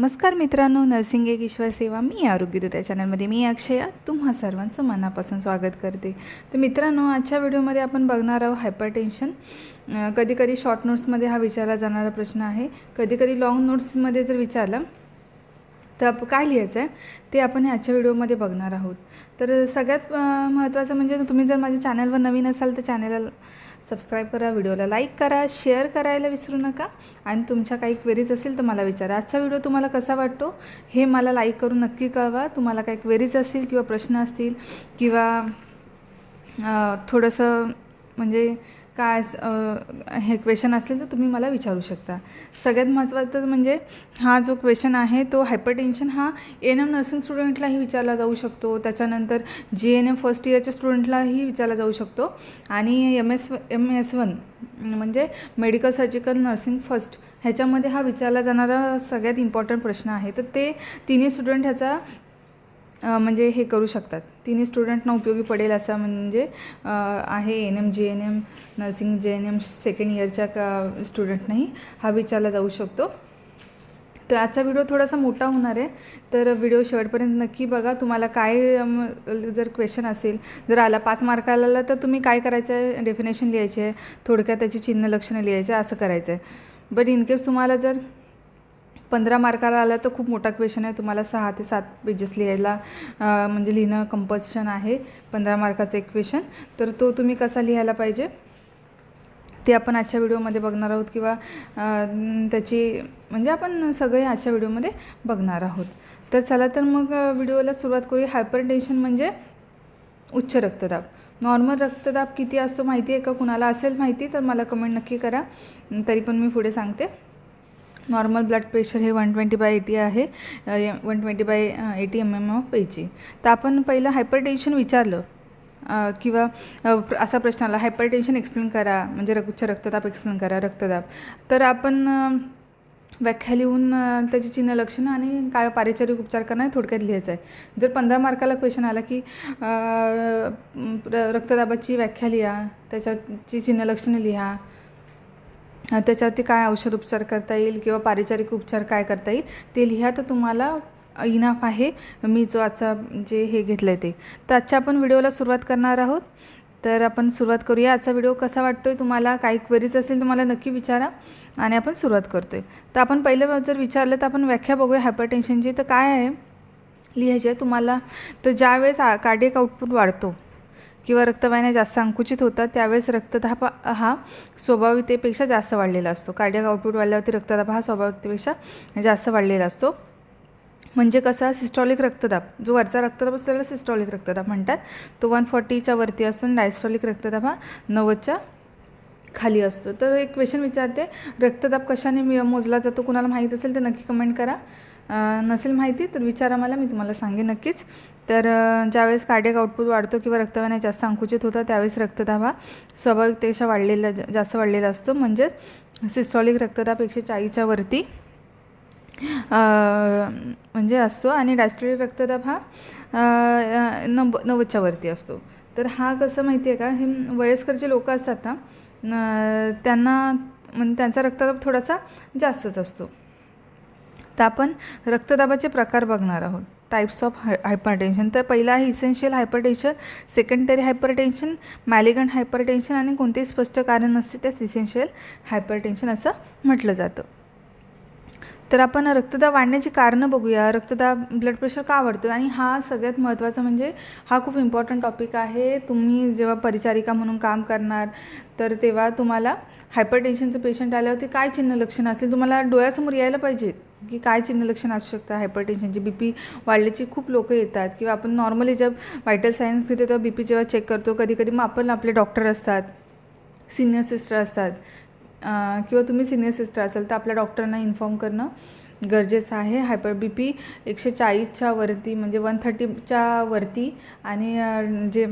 नमस्कार मित्रांनो नर्सिंग एक ईश्वर सेवा. मी आरोग्य त्या चॅनलमध्ये मी अक्षया. तुम्हा सर्वांचं मनापासून स्वागत करते. तर मित्रांनो आजच्या व्हिडिओमध्ये आपण बघणार आहोत हायपरटेन्शन. कधीकधी कधी कधी शॉर्ट नोट्समध्ये हा विचारला जाणारा प्रश्न आहे. कधी कधी लाँग नोट्समध्ये जर विचारला तर आप काय लिहायचं आहे ते आपण आजच्या व्हिडिओमध्ये बघणार आहोत. तर सगळ्यात महत्त्वाचं म्हणजे तुम्ही जर माझ्या चॅनलवर नवीन असाल तर चॅनलला सबस्क्राईब करा व्हिडिओला लाईक करा शेअर करायला विसरू नका. आणि तुमच्या काही क्वेरीज असेल तर मला विचारा. आजचा व्हिडिओ तुम्हाला कसा वाटतो? हे मला लाईक करून नक्की कळवा. तुम्हाला काही क्वेरीज असतील किंवा प्रश्न असतील किंवा थोडंसं म्हणजे काय हे क्वेश्चन असेल तर तुम्ही मला विचारू शकता. सगळ्यात महत्त्वाचं म्हणजे हा जो क्वेश्चन आहे तो हायपरटेन्शन हा एन एम नर्सिंग स्टुडंटलाही विचारला जाऊ शकतो. त्याच्यानंतर जी एन एम फर्स्ट इयरच्या स्टुडंटलाही विचारला जाऊ शकतो. आणि M S M S one म्हणजे मेडिकल सर्जिकल नर्सिंग फर्स्ट ह्याच्यामध्ये हा विचारला जाणारा सगळ्यात इम्पॉर्टंट प्रश्न आहे. तर ते तिन्ही स्टुडंट ह्याचा म्हणजे हे करू शकतात. तिन्ही स्टुडंटना उपयोगी पडेल असं म्हणजे आहे N M G N M nursing जे एन एम सेकंड इयरच्या का स्टुडंटनाही हा विचारला जाऊ शकतो. तर आजचा व्हिडिओ थोडासा मोठा होणार आहे. तर व्हिडिओ शेवटपर्यंत नक्की बघा. तुम्हाला काय जर क्वेश्चन असेल जर आला पाच मार्काला आला तर तुम्ही काय करायचं आहे? डेफिनेशन लिहायचे आहे. थोडक्यात त्याची चिन्ह लक्षणं लिहायचे असं करायचं आहे. बट इन केस तुम्हाला जर पंधरा मार्काला आला तर खूप मोठा क्वेश्चन आहे. तुम्हाला सहा ते सात पेजेस लिहायला म्हणजे लिहिणं कंपल्शन आहे. पंधरा मार्काचं एक क्वेश्चन तर तो तुम्ही कसा लिहायला पाहिजे? ते आपण आजच्या व्हिडिओमध्ये बघणार आहोत किंवा त्याची म्हणजे आपण सगळे आजच्या व्हिडिओमध्ये बघणार आहोत. तर चला तर मग व्हिडिओला सुरुवात करूया. हायपर टेन्शन म्हणजे उच्च रक्तदाब. नॉर्मल रक्तदाब किती असतो माहिती आहे का? कुणाला असेल माहिती तर मला कमेंट नक्की करा. तरी पण मी पुढे सांगते. नॉर्मल ब्लड प्रेशर हे वन ट्वेंटी बाय एटी आहे. One twenty by eighty M M of पेची तर आपण पहिलं हायपरटेन्शन विचारलं. किंवा असा प्रश्न आला हायपरटेन्शन एक्सप्लेन करा. म्हणजे रक- उच्च रक्तदाब एक्सप्लेन करा रक्तदाब. तर आपण व्याख्या लिहून त्याची चिन्ह लक्षणं आणि काय पारिचारिक उपचार करणं हे थोडक्यात लिहायचं आहे जर पंधरा मार्काला क्वेश्चन आला की र- रक्तदाबाची व्याख्या लिहा त्याच्याची चिन्ह लक्षणं लिहा. त्याच्यावरती काय औषध उपचार करता येईल किंवा पारिचारिक उपचार काय करता येईल ते लिहा. तर तुम्हाला इनाफ आहे. मी जो आजचा जे हे घेतलं आहे ते. तर आजच्या आपण व्हिडिओला सुरुवात करणार आहोत. तर आपण सुरुवात करूया. आजचा व्हिडिओ कसा वाटतो आहे तुम्हाला? काही क्वेरीज असेल तुम्हाला नक्की विचारा. आणि आपण सुरुवात करतो आहे तर आपण पहिलं जर विचारलं तर आपण व्याख्या बघूया हायपरटेन्शनची तर काय आहे? लिहायची आहे तुम्हाला. तर ज्यावेळेस कार्डियक आउटपुट वाढतो किंवा रक्तवाहिन्या जास्त अंकुचित होतात त्यावेळेस रक्तदाब हा स्वाभाविकतेपेक्षा जास्त वाढलेला असतो. कार्डियक आउटपुट वाढल्यावरती रक्तदाब हा स्वाभाविकतेपेक्षा जास्त वाढलेला असतो. म्हणजे कसा सिस्टॉलिक रक्तदाब जो वरचा रक्तदाब असतो त्याला सिस्टॉलिक रक्तदाब म्हणतात. तो वन फॉर्टीच्या वरती असतो आणि डायस्टॉलिक रक्तदाब हा नव्वदच्या खाली असतो. तर एक क्वेश्चन विचारते रक्तदाब कशाने मि- मोजला जातो? कुणाला माहीत असेल तर नक्की कमेंट करा. नसेल माहिती तर विचारा मला मी तुम्हाला सांगेन नक्कीच. तर ज्यावेळेस कार्डियक आउटपुट वाढतो किंवा रक्तवाहिन्या जास्त अंकुचित होतात त्यावेळेस रक्तदाब हा स्वाभाविकतेपेक्षा वाढलेला जास्त वाढलेला असतो. म्हणजेच सिस्टॉलिक रक्तदाब एकशे चाळीसच्या वरती म्हणजे असतो आणि डायस्टॉलिक रक्तदाब हा नव नव्वदच्या वरती असतो. तर हा कसं माहिती आहे का? हे वयस्कर जे लोक असतात ना त्यांना म्हणजे त्यांचा रक्तदाब थोडासा जास्तच असतो. तर आपण रक्तदाबाचे प्रकार बघणार आहोत. टाईप्स ऑफ हाय हायपरटेन्शन तर पहिला आहे essential hypertension secondary hypertension malignant hypertension आणि कोणतेही स्पष्ट कारण नसते त्यास इसेन्शियल हायपरटेन्शन असं म्हटलं जातं. तर आपण रक्तदाब वाढण्याची कारणं बघूया. रक्तदाब ब्लड प्रेशर का वाढतो आणि हा सगळ्यात महत्त्वाचा म्हणजे हा खूप इम्पॉर्टंट टॉपिक आहे. तुम्ही जेव्हा परिचारिका म्हणून काम करणार तर तेव्हा तुम्हाला हायपरटेन्शनचं पेशंट आल्यावरती काय चिन्ह लक्षणं असेल तुम्हाला डोळ्यासमोर यायला पाहिजे. की काय चिन्हलक्षण असू शकतं हायपरटेन्शनची बी पी वाढल्याची खूप लोकं येतात. किंवा आपण नॉर्मली जेव्हा व्हायटल सायन्स घेतो तेव्हा बी पी जेव्हा चेक करतो कधी कधी मग आपण आपले डॉक्टर असतात सिनियर सिस्टर असतात. किंवा तुम्ही सिनियर सिस्टर असाल तर आपल्या डॉक्टरांना इन्फॉर्म करणं गरजेचं आहे. हायपर बी पी एकशे चाळीसच्या वरती म्हणजे वन थर्टीच्या वरती आणि जे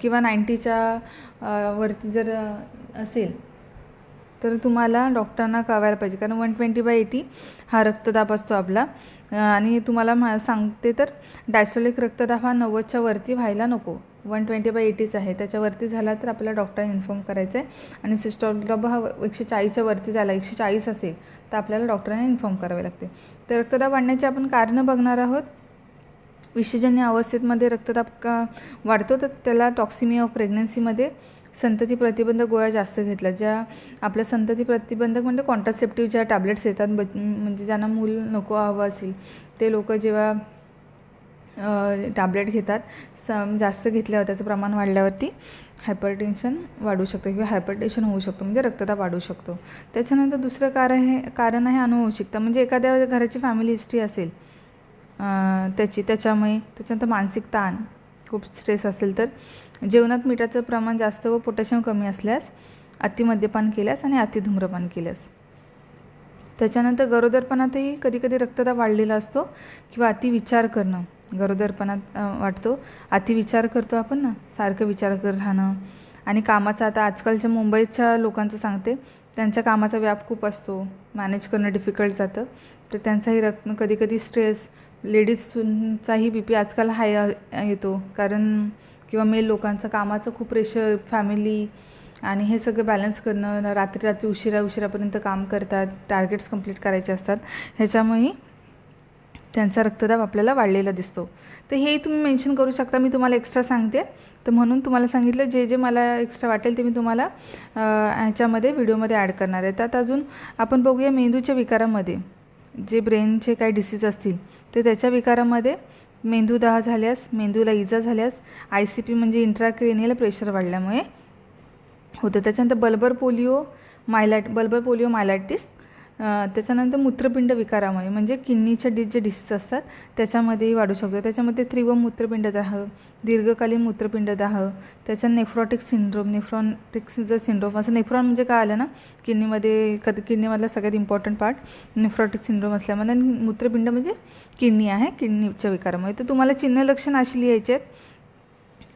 किंवा नाईंटीच्या वरती जर असेल तर तुम्हाला डॉक्टरांना कळवायला पाहिजे. कारण वन ट्वेंटी बाय एटी हा रक्तदाब असतो आपला आणि तुम्हाला मा सांगते तर डायसोलिक रक्तदाब हा नव्वदच्या वरती व्हायला नको. वन ट्वेंटी बाय एटीच आहे. त्याच्यावरती झाला तर आपल्याला डॉक्टरांनी इन्फॉर्म करायचं आहे आणि सिस्टॉल हा एकशे चाळीसच्या वरती झाला. एकशे चाळीस असेल तर आपल्याला डॉक्टरांना इन्फॉर्म करावे लागते. तर रक्तदाब वाढण्याची आपण कारणं बघणार आहोत. विषजन्य अवस्थेमध्ये रक्तदाब का वाढतो तर त्याला टॉक्सिमिया ऑफ प्रेग्नन्सीमध्ये संतती प्रतिबंधक गोळ्या जास्त घेतल्या ज्या आपल्या संतती प्रतिबंधक म्हणजे कॉन्ट्रासेप्टिव्ह ज्या टॅबलेट्स येतात ब म्हणजे ज्यांना मूल नको हवं असेल ते लोक जेव्हा टॅबलेट घेतात सम जास्त घेतल्यावर त्याचं प्रमाण वाढल्यावरती हायपरटेन्शन वाढू शकतं किंवा हायपरटेन्शन होऊ शकतो म्हणजे रक्तदाब वाढू शकतो. त्याच्यानंतर दुसरं कारण आहे कारण आहे अनुवंशिकता म्हणजे एखाद्या घराची फॅमिली हिस्ट्री असेल त्याची त्याच्यामुळे त्याच्यानंतर मानसिक ताण खूप स्ट्रेस असेल तर. जेवणात मिठाचं प्रमाण जास्त व पोटॅशियम कमी असल्यास अति मद्यपान केल्यास आणि अति धूम्रपान केल्यास. त्याच्यानंतर गरोदरपणातही कधी कधी रक्तदाब वाढलेला असतो किंवा अति विचार करणं. गरोदरपणात वाटतो अति विचार करतो आपण ना सारखं विचार करत राहणं. आणि कामाचा आता आजकालच्या मुंबईच्या लोकांचं सांगते त्यांच्या कामाचा व्याप खूप असतो. मॅनेज करणं डिफिकल्ट जातं. तर त्यांचाही रक्त कधीकधी स्ट्रेस लेडीजचाही बी पी आजकाल हाय येतो. कारण किंवा मेल लोकांचं कामाचं खूप प्रेशर फॅमिली आणि हे सगळं बॅलन्स करणं रात्री रात्री उशिरा उशिरापर्यंत काम करतात टार्गेट्स कंप्लीट करायचे असतात. ह्याच्यामुळे त्यांचा रक्तदाब आपल्याला वाढलेला दिसतो. तर हे तुम्ही मेन्शन करू शकता. मी तुम्हाला एक्स्ट्रा सांगते. तर म्हणून तुम्हाला सांगितलं जे जे मला एक्स्ट्रा वाटेल ते मी तुम्हाला ह्याच्यामध्ये व्हिडिओमध्ये ॲड करणार आहे. त्यात अजून आपण बघूया मेंदूच्या विकारामध्ये. जे ब्रेनचे काही डिसीज असतील ते त्याच्या विकारामध्ये मेंदू दहा झाल्यास मेंदूला इजा झाल्यास आय सी पी म्हणजे इंट्राक्रेनियल प्रेशर वाढल्यामुळे होतं. त्याच्यानंतर bulbar polio मायलाट bulbar poliomyelitis त्याच्यानंतर मूत्रपिंड विकारामुळे म्हणजे किडनीच्या डि जे डिसीज असतात त्याच्यामध्येही वाढू शकतो. त्याच्यामध्ये त्रिव मूत्रपिंडदाह दीर्घकालीन मूत्रपिंडदाह त्याच्या नेफ्रॉटिक सिंड्रोम नेफ्रॉटिक जर सिंड्रोम असं नेफ्रॉन म्हणजे काय आलं ना? किडनीमध्ये कधी किडनीमधला सगळ्यात इम्पॉर्टंट पार्ट नेफ्रॉटिक सिंड्रोम असल्यामुळे. मूत्रपिंड म्हणजे किडनी आहे किडनीच्या विकारामुळे. तर तुम्हाला चिन्ह लक्षण अशी लिहायचे आहेत.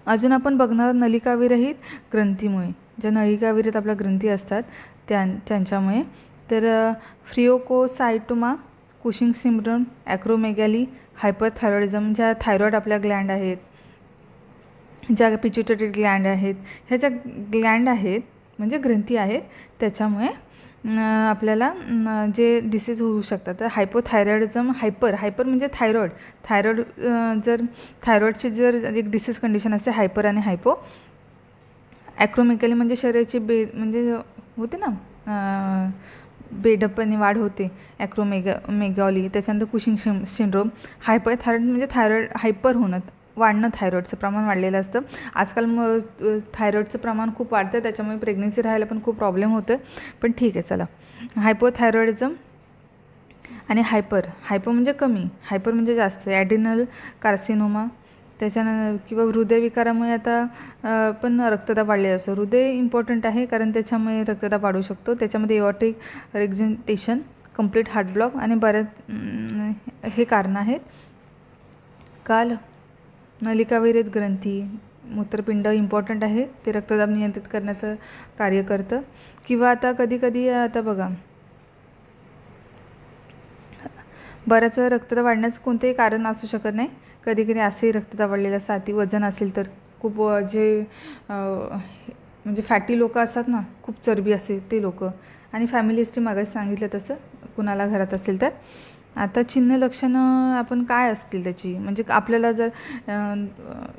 अजून आपण बघणार नलिकाविरहित ग्रंथीमुळे. ज्या नलिकाविरहित आपल्या ग्रंथी असतात त्या त्यांच्यामुळे. तर फ्रिओकोसायटोमा कुशिंग सिमरन ॲक्रोमेगॅली हायपरथायरॉइडिझम ज्या थायरॉईड आपल्या ग्लँड आहेत ज्या पिच्युटरी ग्लँड आहेत ह्या ज्या ग्लँड आहेत म्हणजे ग्रंथी आहेत त्याच्यामुळे आपल्याला जे डिसीज होऊ शकतात तर हायपोथायरॉइडिझम हायपर हायपर म्हणजे थायरॉईड थायरॉईड जर थायरॉईडची जर एक डिसीज कंडिशन असते हायपर आणि हायपो ॲक्रोमेकली म्हणजे शरीराची बे म्हणजे होते ना बेडपणे वाढ होते ॲक्रोमेगा मेगॉली त्याच्यानंतर कुशिंग शिम सिंड्रोम हायपर थायरॉईड म्हणजे थायरॉईड हायपर होणं वाढणं थायरॉईडचं प्रमाण वाढलेलं असतं. आजकाल मग थायरॉईडचं प्रमाण खूप वाढतं त्याच्यामुळे प्रेग्नेन्सी राहायला पण खूप प्रॉब्लेम होतं पण ठीक आहे चला. हायपोथायरॉइडिझम आणि हायपर हायपर म्हणजे कमी हायपर म्हणजे जास्त ॲडिनल कार्सिनोमा त्याच्यानं किंवा हृदयविकारामुळे आता पण रक्तदाब वाढलेला असतो हृदय इम्पॉर्टंट आहे कारण त्याच्यामुळे रक्तदाब वाढू शकतो. त्याच्यामध्ये aortic regurgitation complete heart block आणि बऱ्याच हे कारणं आहेत. काल नलिकाविरहित ग्रंथी मूत्रपिंड इम्पॉर्टंट आहे. ते रक्तदाब नियंत्रित करण्याचं कार्य करतं. किंवा आता कधी कधी आता बघा बऱ्याच वेळा रक्तदाब वाढण्याचं कोणतेही कारण असू शकत नाही. कधी कधी असेही रक्तदाब वाढलेलं असतं. अति वजन असेल तर खूप जे म्हणजे फॅटी लोकं असतात ना खूप चरबी असते ते लोक. आणि फॅमिली हिस्ट्री मागाशी सांगितलं तसं कुणाला घरात असेल तर. आता चिन्ह लक्षणं आपण काय असतील त्याची? म्हणजे आपल्याला जर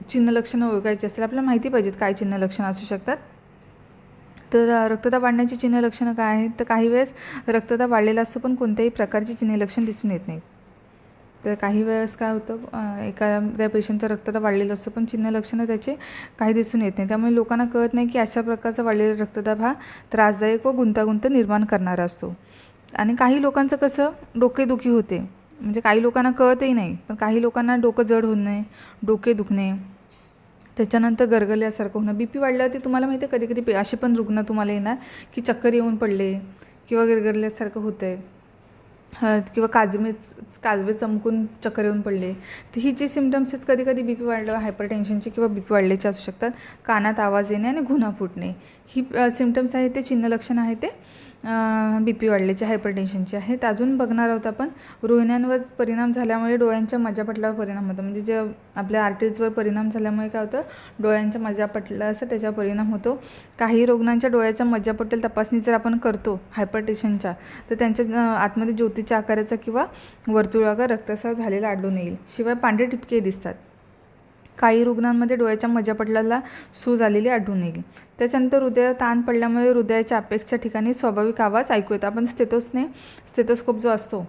चिन्ह लक्षणं ओळखायची असतील आपल्याला माहिती पाहिजेत काय चिन्ह लक्षणं असू शकतात. तर रक्तदाब वाढण्याची चिन्ह लक्षणं काय आहेत? तर काही वेळेस रक्तदाब वाढलेला असतो पण कोणत्याही प्रकारची चिन्ह लक्षण दिसून येत नाहीत. तर काही वेळेस काय होतं एखाद्या पेशंटचा रक्तदाब वाढलेलं असतं पण चिन्ह लक्षणं त्याचे काही दिसून येत नाही त्यामुळे लोकांना कळत नाही की अशा प्रकारचा वाढलेला रक्तदाब हा त्रासदायक व गुंतागुंत निर्माण करणारा असतो. आणि काही लोकांचं कसं डोकेदुखी होते. म्हणजे काही लोकांना कळतही नाही पण काही लोकांना डोकं जड होणे डोके दुखणे त्याच्यानंतर गरगरल्यासारखं होणं. बी पी वाढल्यावरती तुम्हाला माहिती आहे कधी कधी असे पण रुग्ण तुम्हाला येणार की चक्कर येऊन पडले किंवा गरगरल्यासारखं होतं आहे किंवा काजमे काजवे चमकून चक्कर येऊन पडले. तर ही जी सिमटम्स आहेत कधी कधी बी पी वाढलं हायपर टेन्शनचे किंवा बी पी वाढल्याचे असू शकतात. कानात आवाज येणे आणि गुन्हा फुटणे. ही सिमटम्स आहेत ते चिन्हलक्षण आहे ते. बी पी वाढल्याची हायपरटेन्शनची आहेत अजून बघणार आहोत आपण. रोहिण्यांवर परिणाम झाल्यामुळे डोळ्यांच्या मजापटलावर परिणाम होतो. म्हणजे जे आपल्या आर्टरीजवर परिणाम झाल्यामुळे काय होतं? डोळ्यांच्या मजापटला असं त्याच्यावर परिणाम होतो. काही रुग्णांच्या डोळ्याच्या मज्जापटल तपासणी जर आपण करतो हायपरटेन्शनच्या तर त्यांच्या आतमध्ये ज्योतीच्या आकाराचा किंवा वर्तुळाकार रक्तस्राव झालेला आढळून येईल. शिवाय पांढरे टिपके दिसतात. काही रुग्णांमध्ये डोळ्याच्या मज्जापटलाला सूज आलेली आढळून येईल. त्याच्यानंतर हृदय ताण पडल्यामुळे हृदयाच्या अपेक्षा ठिकाणी स्वाभाविक आवाज ऐकू येतो. आपण स्टेटोसने स्टेटोस्कोप जो असतो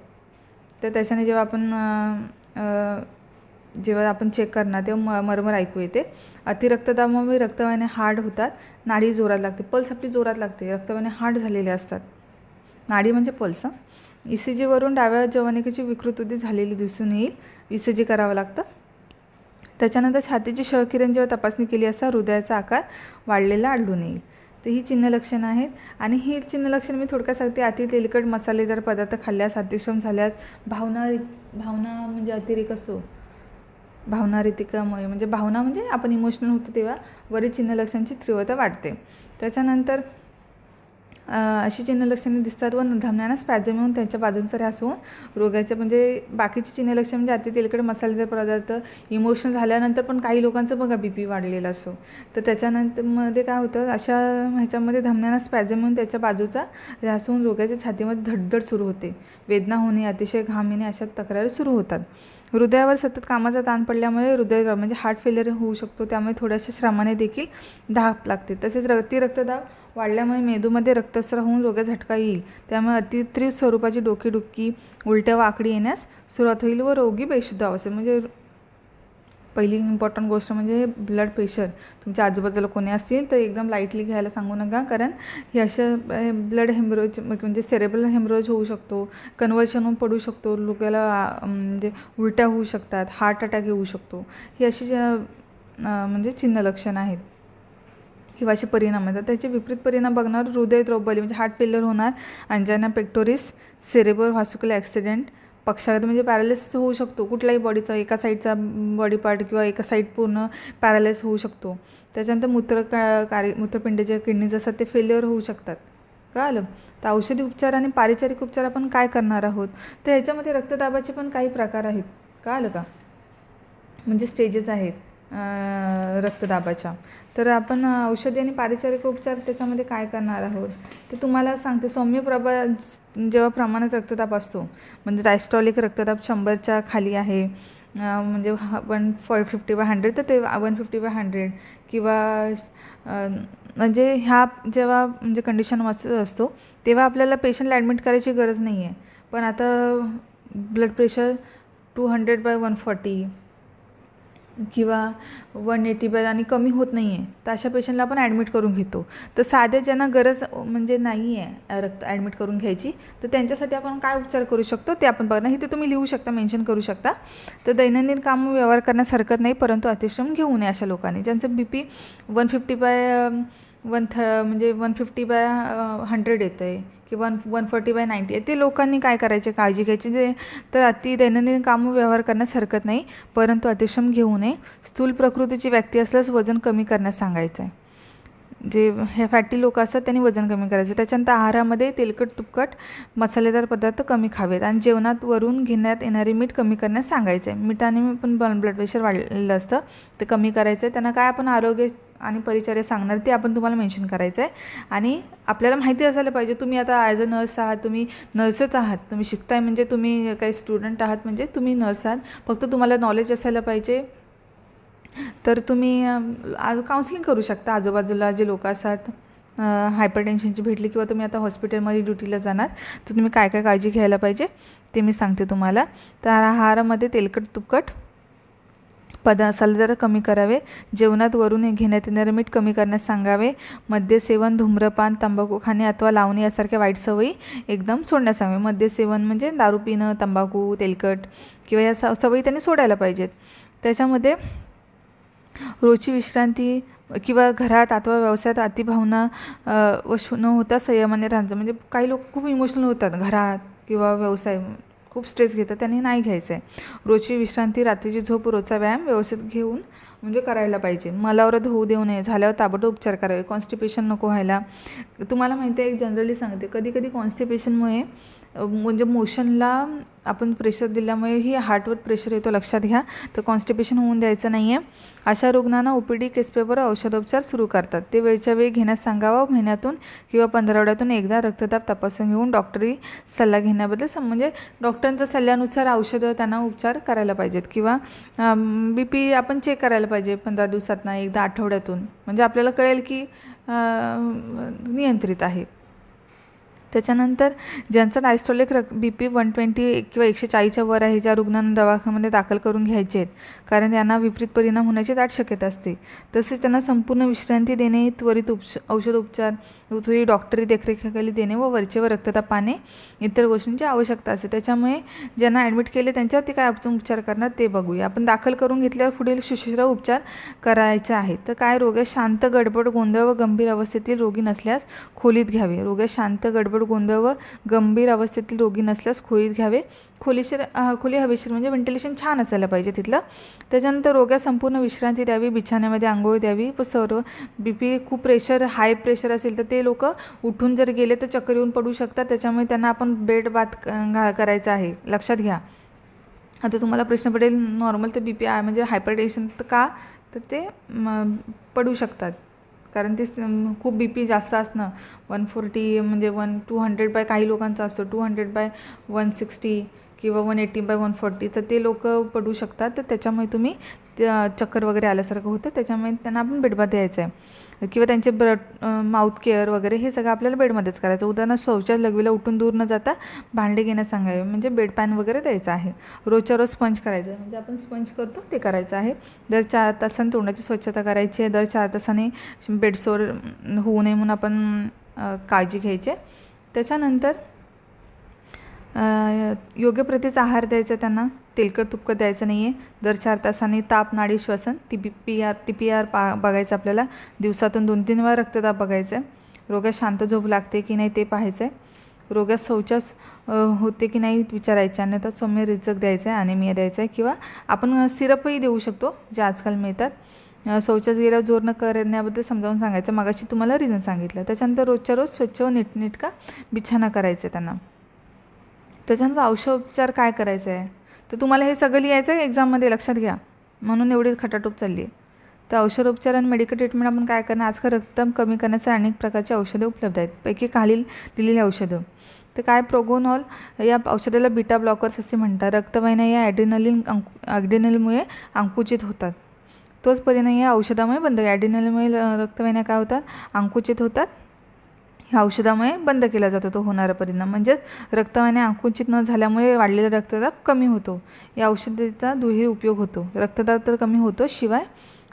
तर त्याच्याने जेव्हा आपण जेव्हा आपण चेक करणार तेव्हा म मरमर ऐकू येते. अतिरक्तदाबामुळे रक्तवाहिन्या हार्ड होतात नाडी जोरात लागते. पल्स आपली जोरात लागते. रक्तवाहिन्या हार्ड झालेल्या असतात. नाडी म्हणजे पल्स ई सी जीवरून डाव्या जवनिकेची विकृती झालेली दिसून येईल. ई सी जी करावं लागतं. त्याच्यानंतर छातीची शवकिरण जेव्हा तपासणी केली असता हृदयाचा आकार वाढलेला आढळून येईल. तर ही चिन्ह लक्षणं आहेत. आणि ही चिन्ह लक्षणं मी थोडक्यात सांगते. अति तेलकट मसालेदार पदार्थ खाल्ल्यास अतिश्रम झाल्यास भावना भावना म्हणजे अतिरेक असतो. भावना रितिकामुळे. म्हणजे भावना म्हणजे आपण इमोशनल होतो तेव्हा वरील चिन्ह लक्षणांची तीव्रता वाढते. त्याच्यानंतर अशी चिन्ह लक्षणे दिसतात व धमन्यांना स्पॅझम येऊन त्यांच्या बाजूंचा ऱ्हास होऊन रोगाच्या म्हणजे बाकीची चिन्ह लक्षण म्हणजे अति तेलकट मसालेदार पदार्थ इमोशनल झाल्यानंतर पण काही लोकांचं बघा बी पी वाढलेला असो. तर त्याच्यानंतरमध्ये काय होतं अशा ह्याच्यामध्ये धमन्यांना स्पॅझम येऊन त्याच्या बाजूचा ऱ्हास होऊन रोगाच्या छातीमध्ये धडधड सुरू होते. वेदना होणे अतिशय घाम येणे अशा तक्रारी सुरू होतात. हृदयावर सतत कामाचा ताण पडल्यामुळे हृदय म्हणजे हार्ट फेलियर होऊ शकतो त्यामुळे थोड्याशा श्रमाने देखील धाप लागते. तसेच रक्ती रक्तदाब वाढल्यामुळे मेंदूमध्ये रक्तस्राव होऊन रोगा झटका येईल. त्यामुळे अतितीव्र स्वरूपाची डोकेदुखी उलट्या वाकडी येण्यास सुरुवात होईल व रोगी बेशुद्ध अवस्थेत म्हणजे पहिली इम्पॉर्टंट गोष्ट म्हणजे ब्लड प्रेशर तुमच्या आजूबाजूला कोणी असतील तर एकदम लाईटली घ्यायला सांगू नका कारण हे अशा ब्लड हेमरोज म्हणजे सेरेब्रल हेमरोज होऊ शकतो कन्वर्शन होऊन पडू शकतो लोकाला म्हणजे उलट्या होऊ शकतात हार्ट अटॅक येऊ शकतो. ही अशी ज्या, म्हणजे चिन्ह लक्षणं आहेत. किंवा असे परिणाम येतात त्याचे विपरीत परिणाम बघणार हृदय द्रौबली म्हणजे हार्ट फेल्युअर होणार अंजाना पेक्टोरिस सेरेबर व्हास्क्युलर ॲक्सिडेंट पक्षाघात म्हणजे पॅरालिस होऊ शकतो. कुठल्याही बॉडीचा एका साईडचा बॉडी पार्ट किंवा एका साईड पूर्ण पॅरालिस होऊ शकतो. त्याच्यानंतर मूत्र का कार्य मूत्रपिंडीचे किडनीज असतात ते फेल्युअर होऊ शकतात. कळालं? तर औषधी उपचार आणि पारिचारिक उपचार आपण काय करणार आहोत? तर ह्याच्यामध्ये रक्तदाबाचे पण काही प्रकार आहेत. कळालं का? म्हणजे स्टेजेस आहेत. रक्तदाबाच्या. तर आपण औषधी आणि पारिचारिक उपचार त्याच्यामध्ये काय करणार आहोत? ते तुम्हाला सांगते सौम्य प्रभा जेव्हा प्रमाणात रक्तदाब असतो म्हणजे डायस्टॉलिक रक्तदाब शंभरच्या खाली आहे म्हणजे one four fifty by hundred तर ते वन फिफ्टी बाय हंड्रेड किंवा म्हणजे ह्या जेव्हा म्हणजे कंडिशन असतो तेव्हा आपल्याला पेशंटला ॲडमिट करायची गरज नाही आहे पण आता blood pressure two hundred by one forty किंवा वन एटी बाय आणि कमी होत नाही आहे तर अशा पेशंटला आपण ॲडमिट करून घेतो. तर साध्या ज्यांना गरज म्हणजे नाही आहे रक्त ॲडमिट करून घ्यायची तर त्यांच्यासाठी आपण काय उपचार करू शकतो ते आपण बघणार. इथे तुम्ही लिहू शकता मेन्शन करू शकता. तर दैनंदिन काम व्यवहार करण्यास हरकत नाही परंतु अतिश्रम घेऊ नये अशा लोकांनी. ज्यांचं B P one fifty by one थ म्हणजे वन फिफ्टी बाय हंड्रेड येतं आहे किंवा one one forty by ninety. आहे ते लोकांनी काय करायचे? काळजी घ्यायची. जे तर अति दैनंदिन कामं व्यवहार करण्यास हरकत नाही परंतु अतिश्रम घेऊ नये. स्थूल प्रकृतीची व्यक्ती असल्यास वजन कमी करण्यास सांगायचं आहे जे हे फॅटी लोक असतात त्यांनी वजन कमी करायचं. त्याच्यानंतर आहारामध्ये तेलकट तुपकट मसालेदार पदार्थ कमी खावेत आणि जेवणात वरून घेण्यात येणारे मीठ कमी करण्यास सांगायचं आहे मिठाने पण ब्लड प्रेशर वाढलेलं असतं ते कमी करायचं आहे त्यांना काय आपण आरोग्य आणि परिचर्या सांगणार ते आपण तुम्हाला मेन्शन करायचं आहे आणि आपल्याला माहिती असायला पाहिजे तुम्ही आता ॲज अ नर्स आहात तुम्ही नर्सच आहात तुम्ही शिकताय म्हणजे तुम्ही काही स्टुडंट आहात म्हणजे तुम्ही नर्स आहात. फक्त तुम्हाला नॉलेज असायला पाहिजे. तर तुम्ही काउन्सिलिंग करू शकता आजूबाजूला जे लोक असतात. हायपर टेन्शनची भेटली किंवा तुम्ही आता हॉस्पिटलमध्ये ड्युटीला जाणार तर तुम्ही काय काय काळजी घ्यायला पाहिजे ते मी सांगते तुम्हाला. तर आहारामध्ये तेलकट तुपकट पदा जरा कमी करावे. जेवणात वरून घेण्यात येणारे मीठ कमी करण्यास सांगावे. मद्यसेवन धूम्रपान तंबाखू खाणे अथवा लावणी यासारख्या वाईट सवयी एकदम सोडण्यास सांगावे. मद्यसेवन म्हणजे दारू पिणं तंबाखू तेलकट किंवा या स सवयी त्यांनी सोडायला पाहिजेत. त्याच्यामध्ये रोजची विश्रांती किंवा घरात अथवा व्यवसायात अतिभावना व न होता संयमाने राहायचं म्हणजे काही लोक खूप इमोशनल होतात घरात किंवा व्यवसाय खूप स्ट्रेस घेतात त्यांनी नाही घ्यायचं आहे रोजची विश्रांती रात्रीची झोप रोजचा व्यायाम व्यवस्थित घेऊन म्हणजे करायला पाहिजे. मलावरत होऊ देऊ नये झाल्यावर ताबडतोब उपचार करावे. कॉन्स्टिपेशन नको व्हायला. तुम्हाला माहिती आहे एक जनरली सांगते कधी कधी कॉन्स्टिपेशनमुळे म्हणजे मोशनला आपण प्रेशर दिल्यामुळे ही हार्टवर प्रेशर येतो लक्षात घ्या. तर कॉन्स्टिपेशन होऊन द्यायचं नाही आहे अशा रुग्णांना ओ पी डी केसपेपर औषधोपचार सुरू करतात. ते वेळच्या वेळी घेण्यास सांगावं महिन्यातून किंवा पंधरावड्यातून एकदा रक्तदाब तपासून घेऊन डॉक्टरी सल्ला घेण्याबद्दल सम म्हणजे डॉक्टरांच्या सल्ल्यानुसार औषधं त्यांना उपचार करायला पाहिजेत. किंवा बी पी आपण चेक करायला पाहिजे पंधरा दिवसातनं एकदा आठवड्यातून. म्हणजे आपल्याला कळेल की नियंत्रित आहे. त्याच्यानंतर ज्यांचं डायस्टॉलिक रक बी पी वन ट्वेंटी किंवा एकशे चाळीसच्या वर आहे ज्या रुग्णांना दवाखान्यामध्ये दाखल करून घ्यायचे आहेत कारण त्यांना विपरीत परिणाम होण्याची दाट शक्यता असते. तसेच त्यांना संपूर्ण विश्रांती देणे त्वरित उपच औषध उपचार त्वरित डॉक्टरी देखरेखाखाली देणे व वरचेवर रक्तदाब पाहणे इतर गोष्टींची आवश्यकता असते. त्याच्यामुळे ज्यांना ॲडमिट केले त्यांच्यावरती काय आपण उपचार करणार ते बघूया. आपण दाखल करून घेतल्यावर पुढील शुश्रूषा उपचार करायचे आहे तर काय? रोग शांत गडबड गोंधळ व गंभीर अवस्थेतील रोगी नसल्यास खोलीत घ्यावे. रोग शांत गडबड गोंधळ व गंभीर अवस्थेतील रोगी नसल्यास खोलीत घ्यावे. खोलीशीर खोली हवेशीर म्हणजे व्हेंटिलेशन छान असायला पाहिजे तिथलं. त्याच्यानंतर रोग्या संपूर्ण विश्रांती द्यावी बिछाण्यामध्ये आंघोळ द्यावी व सर्व बी पी खूप प्रेशर हाय प्रेशर असेल तर ते लोक उठून जर गेले तर चक्कर येऊन पडू शकतात. त्याच्यामुळे त्यांना आपण बेड बाथ घा करायचा आहे. लक्षात घ्या. आता तुम्हाला प्रश्न पडेल नॉर्मल तर बी पी आय म्हणजे हायपरटेन्शन तर का? तर ते पडू शकतात. कारण ते खूप बी पी जास्त असणं. वन फोर्टी म्हणजे वन टू हंड्रेड बाय काही लोकांचा असतो. Two hundred by one sixty किंवा one eighty by one forty तर ते लोक पडू शकतात. तर त्याच्यामुळे तुम्ही चक्कर वगैरे आल्यासारखं होतं. त्याच्यामुळे त्यांना आपण बेडमध्ये द्यायचं आहे. किंवा त्यांचे ब्रड माउथ केअर वगैरे हे सगळं आपल्याला बेडमध्येच करायचं. उदाहरणार्थ शौचास लघवीला उठून दूर न जाता भांडे घेण्यास सांगावे. म्हणजे बेड पॅन वगैरे द्यायचं आहे. रोजच्या रोज स्पंज करायचं. म्हणजे आपण स्पंज करतो ते करायचं आहे. दर चार तासांनी तोंडाची स्वच्छता करायची आहे. दर चार तासाने बेडसोर होऊ नये म्हणून आपण काळजी घ्यायची त्याच्यानंतर योग्य प्रतीचा आहार द्यायचा त्यांना तेलकट तुपकं द्यायचं नाही आहे दर चार तासांनी ताप नाडी श्वसन T B P R T P R पा बघायचं आपल्याला. दिवसातून दोन तीन वेळा रक्तदाब बघायचं आहे रोग्यात शांत झोप लागते की नाही ते पाहायचं आहे रोग्यात शौचास होते की नाही विचारायचे. अन्यथा सौम्य रिचक द्यायचं आहे अनिमिया द्यायचं आहे किंवा आपण सिरपही देऊ शकतो जे आजकाल मिळतात. शौचास गेल्यावर जोर न करण्याबद्दल समजावून सांगायचं. मगाशी तुम्हाला रिझन सांगितलं. त्याच्यानंतर रोजच्या रोज स्वच्छ व नीटनेटका बिछाना करायचं आहे त्यांना. त्याच्यानंतर औषधोपचार काय करायचं आहे तर तुम्हाला हे सगळं लिहायचं आहे एक्झाममध्ये लक्षात घ्या. म्हणून एवढी खटाटोप चालली आहे तर औषधोपचार आणि मेडिकल ट्रीटमेंट आपण काय करणार? आजकाल रक्तम कमी करण्यासाठी अनेक प्रकारची औषधे उपलब्ध आहेत. पैकी खालील दिलेली औषधं. तर काय? प्रोगोनॉल या औषधाला बीटा ब्लॉकर्स असे म्हणतात. रक्तवाहिन्या या ॲड्रिनलिन अंकु ॲड्रिनलमुळे अंकुचित होतात. तोच परिणाम या औषधामुळे बंद ॲड्रिनलमुळे रक्तवाहिन्या काय होतात? अंकुचित होतात. ह्या औषधामुळे बंद केला जातो तो होणारा परिणाम. म्हणजेच रक्तवाहिन्या आकुंचित न झाल्यामुळे वाढलेला रक्तदाब कमी होतो. या औषधाचा दुहेरी उपयोग होतो. रक्तदाब तर कमी होतो शिवाय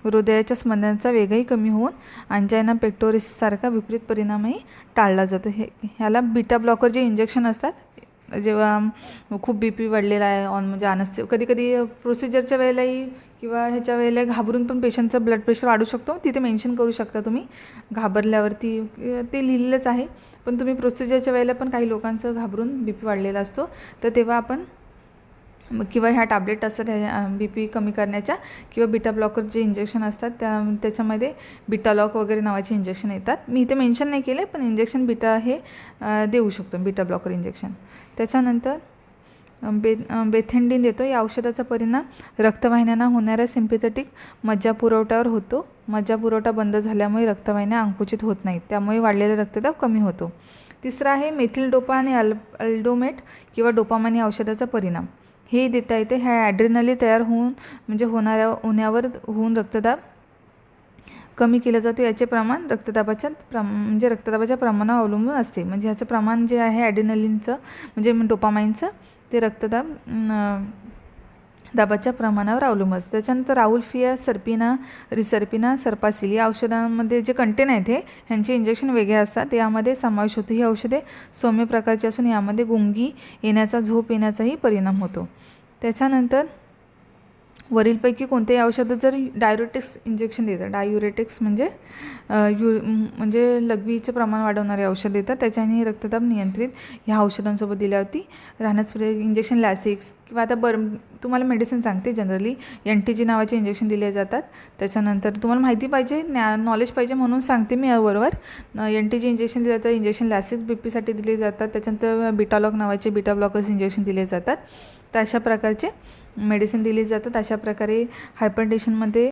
हृदयाच्या स्पंदनाचा वेगही कमी होऊन अंजायना पेक्टोरिससारखा विपरीत परिणामही टाळला जातो. हे ह्याला बीटा ब्लॉकर जे इंजेक्शन असतात जेव्हा खूप बी पी वाढलेला आहे ऑन म्हणजे अनस्थे कधी कधी प्रोसिजरच्या वेळेलाही किंवा ह्याच्या वेळेला घाबरून पण पेशंटचं ब्लड प्रेशर वाढू शकतो. तिथे मेन्शन करू शकता तुम्ही. घाबरल्यावरती ते लिहिलेलंच आहे. पण तुम्ही प्रोसिजरच्या वेळेला पण काही लोकांचं घाबरून बी पी वाढलेला असतो. तर तेव्हा आपण किंवा ह्या टॅबलेट असतात ह्या बी पी कमी करण्याच्या किंवा बीटा ब्लॉकर जे इंजेक्शन असतात त्या त्याच्यामध्ये बिटालॉक वगैरे नावाचे इंजेक्शन येतात. मी इथे मेन्शन नाही केले पण इंजेक्शन बिटा हे देऊ शकतो बिटा ब्लॉकर इंजेक्शन त्याच्यानंतर बे बेथेंडिन देतो. या औषधाचा परिणाम रक्तवाहिन्यांना होणाऱ्या सिम्पॅथेटिक मज्जा पुरवठ्यावर होतो. मज्जा पुरवठा बंद झाल्यामुळे रक्तवाहिन्या अंकुचित होत नाहीत. त्यामुळे वाढलेला रक्तदाब कमी होतो. तिसरा आहे मेथिल डोपा आणि अल अल्डोमेट किंवा डोपामानी औषधाचा परिणाम. हे देता येते. ह्या ॲड्रिनली तयार होऊन म्हणजे होणाऱ्या होण्यावर होऊन रक्तदाब कमी केला जातो. याचे प्रमाण रक्तदाबाच्या प्रम म्हणजे रक्तदाबाच्या प्रमाणावर अवलंबून असते. म्हणजे ह्याचं प्रमाण जे आहे ॲडिनलिनचं म्हणजे डोपामाईनचं ते रक्तदाब दाबाच्या प्रमाणावर अवलंबून असतं. त्याच्यानंतर राहुलफिया सर्पिना रिसर्पिना सर्पासिल या औषधांमध्ये जे कंटेन आहेत हे ह्यांचे इंजेक्शन वेगळे असतात. यामध्ये समावेश होतो. ही औषधे सौम्य प्रकारची असून यामध्ये गुंगी येण्याचा झोप येण्याचाही परिणाम होतो. त्याच्यानंतर वरीलपैकी कोणतेही औषधं जर डायुरेटिक्स इंजेक्शन देतात डायुरेटिक्स म्हणजे यु म्हणजे लघवीचं प्रमाण वाढवणारे औषध देतात त्याच्याने रक्तदाब नियंत्रित ह्या औषधांसोबत दिल्यावरती राहण्यास इंजेक्शन लॅसिक्स किंवा आता बर तुम्हाला मेडिसिन सांगते जनरली एन टी जी नावाचे इंजेक्शन दिले जातात. त्याच्यानंतर तुम्हाला माहिती पाहिजे ज्ञा नॉलेज पाहिजे म्हणून सांगते मी याबरोबर. एन टी जी इंजेक्शन दिले जातात इंजेक्शन लॅसिक्स बी पीसाठी दिले जातात. त्याच्यानंतर बिटालॉक नावाचे बिटा ब्लॉकर्स इंजेक्शन दिले जातात. तर अशा प्रकारचे मेडिसिन दिली जातात अशा प्रकारे हायपरटेशनमध्ये